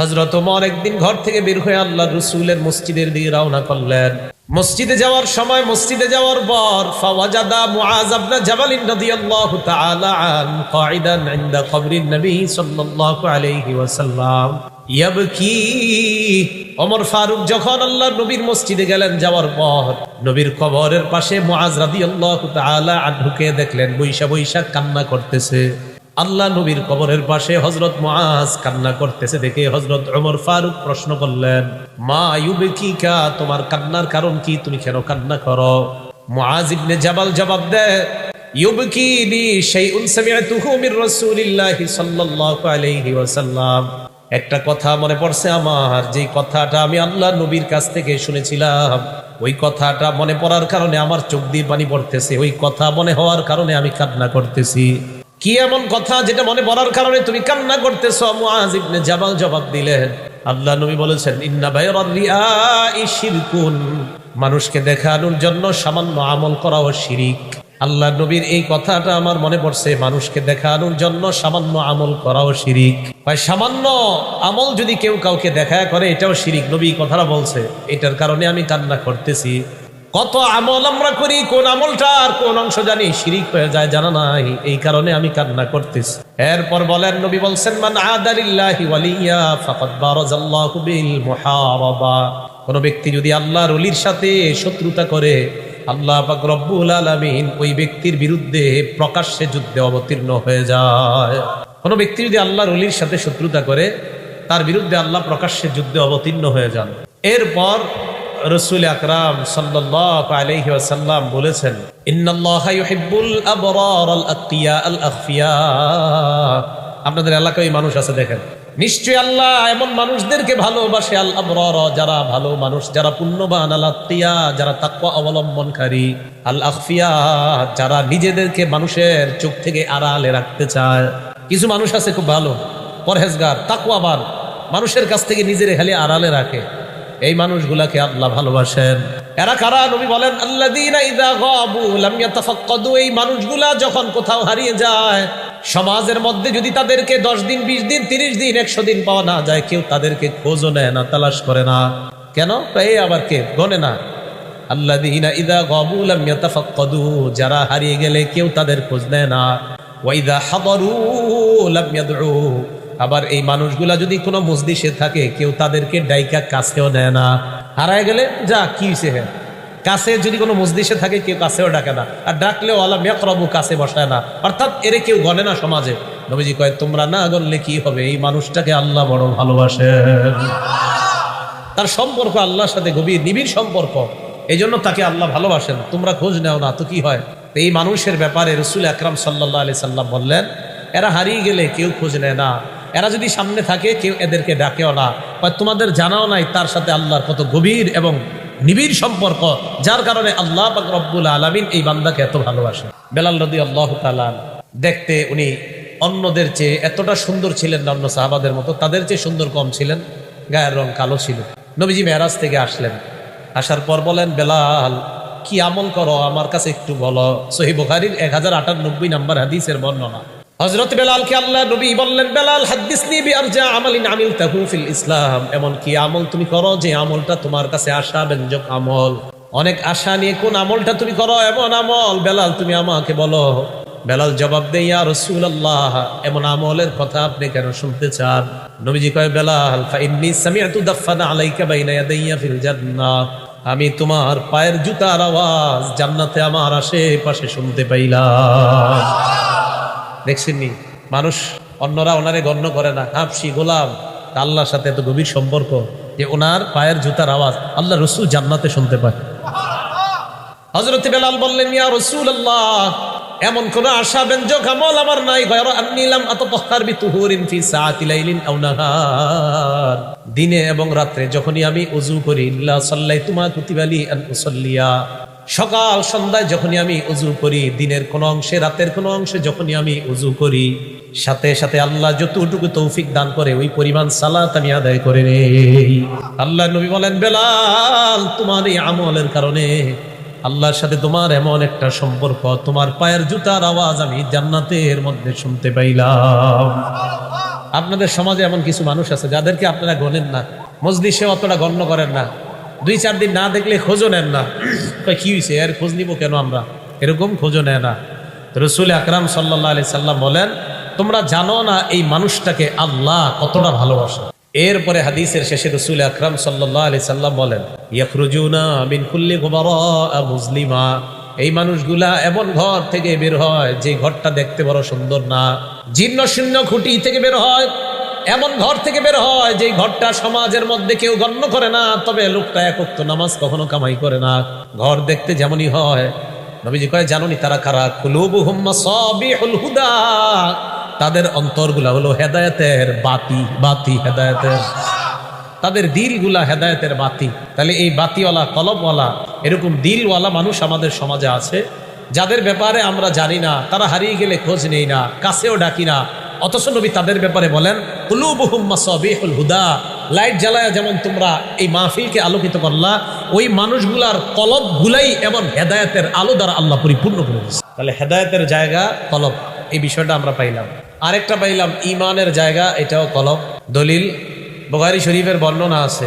হজরত ওমর একদিন ঘর থেকে বের হয়ে আল্লাহ রসুলের মসজিদের দিকে রওনা করলেন। মসজিদে যাওয়ার সময়, মসজিদে যাওয়ার পর, ফাওয়াজাদা মুআজ ইবনে জাবাল রাদিয়াল্লাহু তাআলা আন ইনদা কবরিন নবী সাল্লাল্লাহু আলাইহি ওয়াসাল্লাম। ইয়াবকি। ওমর ফারুক যখন আল্লাহ নবীর মসজিদে গেলেন যাওয়ার পর, নবীর কবরের পাশে মুআজ রাদিয়াল্লাহু তাআলা আনহুকে দেখলেন, বৈশা বৈশা কান্না করতেছে। আল্লাহ নবীর কবরের পাশে হজরত মুআজ কান্না করতেছে দেখে হজরত ওমর ফারুক প্রশ্ন করলেন, মা ইউবে কি কা তোমার কান্নার কারণ কি? তুমি কেন কান্না করো? মুআজ ইবনে জাবাল জবাব দেয়, ইউবকিনি শাইউন সামিআতুহু মির রাসূলিল্লাহি সাল্লাল্লাহু আলাইহি ওয়াসাল্লাম। একটা কথা মনে পড়ছে আমার যে কথাটা আমি আল্লাহ নবীর কাছ থেকে শুনেছিলাম, ওই কথাটা মনে পড়ার কারণে আমার চোখ দিয়ে পানি পড়তেছে, ওই কথা মনে হওয়ার কারণে আমি কান্না করতেছি। কি এমন কথা যেটা মনে পড়ার কারণে তুমি কান্না করতেছ? মুআজ ইবনে জাবাল জবাব দিলেন, আল্লাহ নবী বলেছেন, ইন্না বাইরার রিয়াই শিরকুন। মানুষকে দেখানোর জন্য সামান্য আমল করাও শিরিক। আল্লাহ নবীর এই কথাটা আমার মনে পড়ছে, মানুষকে দেখানোর জন্য সামান্য আমল করাও শিরিক। ভাই, সামান্য আমল যদি কেউ কাউকে দেখা করে, এটাও শিরিক। নবী কথাটা বলছে, এটার কারণে আমি কান্না করতেছি। কত আমল আমরা করি, কোন আমলটা আর কোন অংশ জানি শিরিক হয়ে যায়, জানা নাই। এই কারণে আমি কান্না করতেছি। এরপর বলেন, নবী বলছেন, মান আদারিল্লাহি ওয়ালিয়া ফাকাদ বারাজাল্লাহু বিল মুহারাবা। কোন ব্যক্তি যদি আল্লাহর ওলির সাথে শত্রুতা করে, আল্লাহ পাক রব্বুল আলামিন ওই ব্যক্তির বিরুদ্ধে প্রকাশ্যে যুদ্ধে অবতীর্ণ হয়ে যায়। কোন ব্যক্তি যদি আল্লাহর ওলির সাথে শত্রুতা করে, তার বিরুদ্ধে আল্লাহ প্রকাশ্যে যুদ্ধে অবতীর্ণ হয়ে যান। এরপর রসুল আকরাম সাল্লাল্লাহু আলাইহি ওয়াসাল্লাম বলেছেন আপনাদের এলাকায় মানুষ আছে দেখেন। নিশ্চয় আল্লাহ এমন মানুষদেরকে ভালোবাসে, আল আবরার, যারা ভালো মানুষ, যারা পুণ্যবান, আল আত্মিয়া যারা তাকওয়া অবলম্বনকারী। আল আখফিয়া, যারা নিজেদেরকে মানুষের চোখ থেকে আড়ালে রাখতে চায়। কিছু মানুষ আছে খুব ভালো, পরহেজগার, তাকওয়াবান, মানুষের কাছ থেকে নিজের খালি আড়ালে রাখে। এই মানুষগুলাকে আল্লাহ ভালোবাসেন। এরা কারা? নবী বলেন, আল্লাযীনা ইযা গাবু লাম ইয়াতাফাক্কাদু। এই মানুষগুলা যখন কোথাও হারিয়ে যায়, সমাজের মধ্যে যদি তাদেরকে দশ দিন, বিশ দিন, তিরিশ দিন, একশো দিন পাওয়া না যায়, কেউ তাদেরকে খোঁজও নেয় না, তালাশ করে না। কেন? এই আবার কে? গনে না। আল্লাযীনা ইযা গাবু লাম ইয়াতাফাক্কাদু। যারা হারিয়ে গেলে কেউ তাদের খোঁজ নেয় না। ওয়াইদা হাদারু লাম ইয়াদউ। আবার এই মানুষগুলা যদি কোনো মসজিদে থাকে, কেউ তাদেরকে ডাইকা কাছেও নেয় না। হারায় গেলে যা, কি হয়েছে হ্যাঁ কাছে যদি কোনো মসজিদে থাকে, কেউ কাছেও ডাকে না। আর ডাকলেও আল্লাহ মেকরবু কাছে বসায় না। অর্থাৎ এরে কেউ গনে না সমাজে। নবীজি কয়, তোমরা না গনলে কি হবে? এই মানুষটাকে আল্লাহ বড় ভালোবাসে। তার সম্পর্ক আল্লাহর সাথে গভীর, নিবিড় সম্পর্ক। এই জন্য তাকে আল্লাহ ভালোবাসেন। তোমরা খোঁজ নেও না, তো কি হয়? এই মানুষের ব্যাপারে রসুল আকরাম সাল্লাহ আলি সাল্লাম বললেন, এরা হারিয়ে গেলে কেউ খোঁজ নেয় না। এরা যদি সামনে থাকে, কেউ এদেরকে ডাকেও না, বা তোমাদের জানাও নাই তার সাথে আল্লাহর কত গভীর এবং নিবিড় সম্পর্ক, যার কারণে আল্লাহ পাক রব্বুল আলমিন এই বান্দাকে এত ভালোবাসে। বেলাল রদি আল্লাহ তালান দেখতে উনি অন্যদের চেয়ে এতটা সুন্দর ছিলেন না, অন্য সাহাবাদের মতো, তাদের চেয়ে সুন্দর কম ছিলেন, গায়ের রং কালো ছিল। নবীজি মেহরাজ থেকে আসলেন। আসার পর বলেন, বেলাল, কি আমল করো? আমার কাছে একটু বলো। সহি বুখারির এক হাজার আটানব্বই নাম্বার হাদিসের বর্ণনা। হজরত বেলালকে আল্লাহ নবী বললেন, বেলাল, হাদিসনি বিআরজা আমালিন আমিলতাহু ফিল ইসলাম। এমন কি আমল তুমি করো যে আমলটা তোমার কাছে আশা ব্যঞ্জক আমল। অনেক আশা নিয়ে কোন আমলটা তুমি করো এমন আমল? বেলাল, তুমি আমাকে বলো। বেলাল জবাব দেই ইয়া রাসূলুল্লাহ, এমন আমলের কথা আপনি কেন শুনতে চান? নবীজি কয়, বেলাল, ফাইন্নী সামিআতু দাফানা আলাইকা বাইনা ইয়াদাইয়া ফিল জান্নাহ। আমি তোমার পায়ের জুতার আওয়াজ জান্নাতে আমার আশেপাশে শুনতে পাইলাম। দেখছেননি মানুষ অন্যরা ওনারে গণ্য করে না। হাফসি গোলাম। আল্লাহর সাথে এত গভীর সম্পর্ক যে ওনার পায়ের জুতার আওয়াজ আল্লাহ রসুল জান্নাতে শুনতে পায়। হজরত বেলাল বললেন, ইয়া রসুল আল্লাহ এমন কোন আশা, ব্যঞ্জক, আমল আমার নাই। গয়র আন্নিলাম আতাতাহহার বিতুহুরিন ফি দিনে এবং রাত্রে যখনই আমি ওযু করি, ইল্লা সাল্লাইতুমা কুতিবালি আন উসাল্লিয়া। সকাল সন্ধ্যায় যখনই আমি উজু করি, দিনের কোন অংশে, রাতের কোন অংশে যখনই আমি উজু করি, সাথে সাথে আল্লাহ যতটুকু তৌফিক দান করে, ওই পরিমাণ সালাত আমি আদায় করে নেই। আল্লাহ নবী বলেন, বেলাল, তোমার এই আমলের কারণে আল্লাহর সাথে তোমার এমন একটা সম্পর্ক, তোমার পায়ের জুতার আওয়াজ আমি জান্নাতের মধ্যে শুনতে পাইলাম। আপনাদের সমাজে এমন কিছু মানুষ আছে, যাদেরকে আপনারা গণেন না মজলিসে অতটা গণ্য করেন না, দুই চার দিন না দেখলে খোঁজও নেন না। কি হয়েছে এর খোঁজ নিব কেন আমরা? এরকম খোঁজও নেয় না। রসুল আকরাম সাল্লাহ আলি সাল্লাম বলেন, তোমরা জানো না এই মানুষটাকে আল্লাহ কতটা ভালোবাসে? এরপরে হাদিসের শেষে রসুল আকরাম সাল্লাহ আলি সাল্লাম বলেন, ইয়াখরুজুনা মিন কুল্লি মুসলিমা। এই মানুষগুলা এমন ঘর থেকে বের হয় যে ঘরটা দেখতে বড় সুন্দর না। জীর্ণ শূন্য খুঁটি থেকে বের হয়। এমন ঘর থেকে বের হয় যে ঘরটা সমাজের মধ্যে কেউ গণ্য করে না, তবে লোকটা একত্র নামাজ কখনো কামাই করে না। ঘর দেখতে যেমনই হয়। নবীজি কয়, জানুনি তারা কারা? কুলুবু হুদা। তাদের অন্তরগুলা হলো হেদায়েতের বাতি বাতি হেদায়েতের। তাদের দিলগুলা হেদায়েতের বাতি। তাহলে এই বাতিওয়ালা, কলমওয়ালা, এরকম দিলওয়ালা মানুষ আমাদের সমাজে আছে, যাদের ব্যাপারে আমরা জানি না, তারা হারিয়ে গেলে খোঁজ নেই না, কাছেও ডাকি না। অথচ নবী তাদের ব্যাপারে বলেন কুলুবহুল হুদা লাইট জ্বালায় যেমন তোমরা এই মাহফিলকে আলোকিত করলা, ওই মানুষগুলার কলব গুলাই এমন হেদায়তের আলো দ্বারা আল্লাহ পরিপূর্ণ করে দিচ্ছে তাহলে হেদায়তের জায়গা কলব, এই বিষয়টা আমরা পাইলাম। আরেকটা পাইলাম ইমানের জায়গা, এটাও কলব। দলিল বোগারি শরীফের বর্ণনা আছে।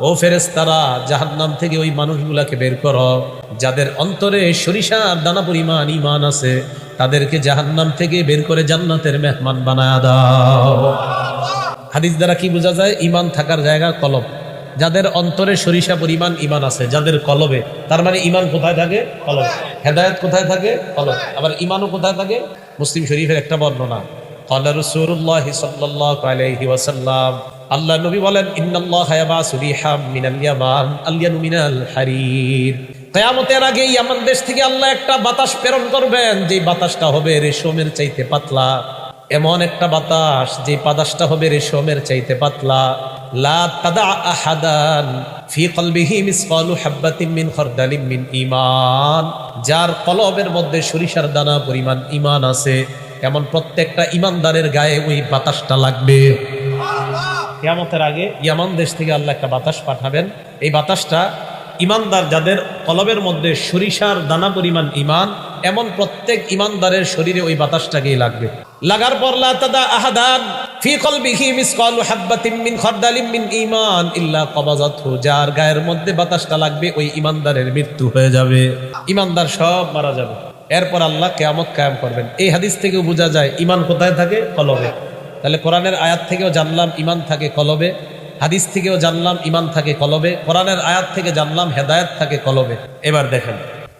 ও ফেরেস্তারা জাহান্নাম থেকে ওই মানুষগুলাকে বের কর, যাদের অন্তরে সরিষা দানা পরিমাণ ইমান আছে, তাদেরকে জাহান্নাম থেকে বের করে জান্নাতের মেহমান বানায় দাও। হাদিস দ্বারা কি বোঝা যায়? ইমান থাকার জায়গা কলব। যাদের অন্তরে সরিষা পরিমাণ ইমান আছে, যাদের কলবে, তার মানে ইমান কোথায় থাকে? কলব। হেদায়ত কোথায় থাকে? কলব। আবার ইমানও কোথায় থাকে? মুসলিম শরীফের একটা বর্ণনা কলারুসুল্লাহ আল্লাহ নবী বলেন কিয়ামতের আগে ইয়ামান দেশ থেকে আল্লাহ একটা বাতাস প্রেরণ করবেন যে বাতাসটা হবে রেশমের চাইতে পাতলা। এমন একটা বাতাস যে বাতাসটা হবে রেশমের চাইতে পাতলা। লা তাদা আহাদান ফি কলবিহি মিসকালু হাব্বাতিন খারদালিন মিন ঈমান। যার কলবের মধ্যে সরিষার দানা পরিমাণ ঈমান আছে এমন প্রত্যেকটা ইমানদারের গায়ে ওই বাতাসটা লাগবে। কিয়ামতের আগে ইয়ামান দেশ থেকে আল্লাহ একটা বাতাস পাঠাবেন। এই বাতাসটা ইমানদার যাদের কলবের মধ্যে সরিষার দানা পরিমাণ ইমান, এমন প্রত্যেক ইমানদারের শরীরে ওই বাতাসটাকেই লাগবে। লাগার পর লা তাদা আহাদান ফি কলবিহি মিসকালু হাববাতিন মিন খারদালিন মিন ঈমান ইল্লা কবাজাতহু। যার গায়ের মধ্যে বাতাসটা লাগবে, ওই ইমানদারের মৃত্যু হয়ে যাবে। ইমানদার সব মারা যাবে। এরপর আল্লাহ কেয়ামত কায়েম করবেন। এই হাদিস থেকেও বোঝা যায় ইমান কোথায় থাকে? কলবে। তাহলে কোরআনের আয়াত থেকেও জানলাম ইমান থাকে কলবে, হাদিস থেকেও জানলাম ইমান থাকে কলবে, কোরআনের আয়াত থেকে জানলাম হেদায়েত থাকে কলবে। এবার দেখেন,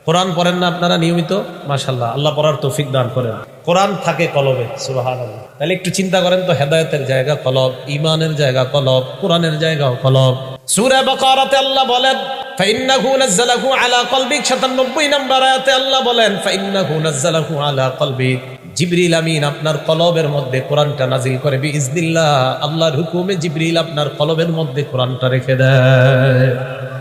কোরআন পড়েন না আপনারা নিয়মিত? মাশাল্লাহ আল্লাহ পড়ার তৌফিক দান করেন। কোরআন থাকে কলবে সুবাহান তাহলে একটু চিন্তা করেন তো, হেদায়েতের জায়গা কলব ইমানের জায়গা কলব, কোরআনের জায়গাও কলব। সূরা বাকারাতে আল্লাহ বলেন, ফাইন্নাহু নাযালাহু আলা কলবিক 97 নম্বর আয়াতে আল্লাহ বলেন, ফাইন্নাহু নাযালাহু আলা কলবিক। জিবরিল আমিন আপনার কলবের মধ্যে কোরআনটা নাজিল করে, বিইজনিল্লাহ, আল্লাহর হুকুমে জিবরিল আপনার কলবের মধ্যে কোরআনটা রেখে দেয়।